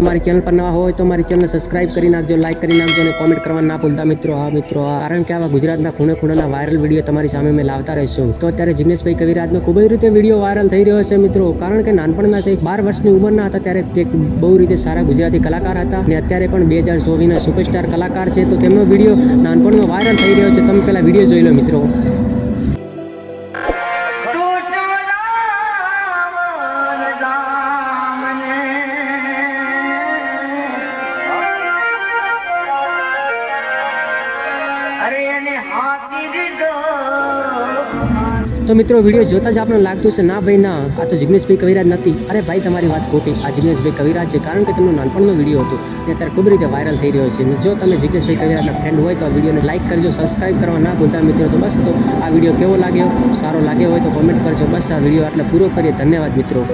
મારી ચેનલ પર નવા હોય તો મારી ચેનલ સબસ્ક્રાઇબ કરી નાખજો લાઈક કરી નાખજો અને કોમેન્ટ કરવા ના ભૂલતા. મિત્રો, હા મિત્રો, હા. કારણ કે આવા ગુજરાતના ખૂણે ખૂણાના વાયરલ વીડિયો તમારી સામે મેં લાવતા રહીશું. તો અત્યારે જિગ્નેશભાઈ કવિરાજનો ખૂબ જ રીતે વીડિયો વાયરલ થઈ રહ્યો છે, મિત્રો. કારણ કે નાનપણના તે બાર વર્ષની ઉંમરના હતા, ત્યારે તે બહુ રીતે સારા ગુજરાતી કલાકાર હતા. અને અત્યારે પણ બે હજાર ચોવીસના સુપરસ્ટાર કલાકાર છે. તો તેમનો વીડિયો નાનપણમાં વાયરલ થઈ રહ્યો છે. તમે પહેલાં વીડિયો જોઈ લો, મિત્રો. તો મિત્રો, વીડિયો જોતા જ આપણે લાગતું છે ના ભાઈ, ના, આ તો જિગ્નેશભાઈ કવિરાજ નથી. અરે ભાઈ, તમારી વાત ખોટી. આ જિગ્નેશભાઈ કવિરાજ છે, કારણ કે તેમનો નાનપણનો વીડિયો હતો. અને અત્યારે ખૂબ રીતે વાયરલ થઈ રહ્યો છે. જો તમે જિગ્નેશભાઈ કવિરાજના ફ્રેન્ડ હોય, તો આ વિડીયોને લાઈક કરજો સબસ્ક્રાઈબ કરવા ના ભૂલતા મિત્રો. તો બસ, તો આ વીડિયો કેવો લાગ્યો? સારો લાગ્યો હોય તો કોમેન્ટ કરજો. બસ, આ વીડિયો આટલે પૂરો કરીએ. ધન્યવાદ મિત્રો.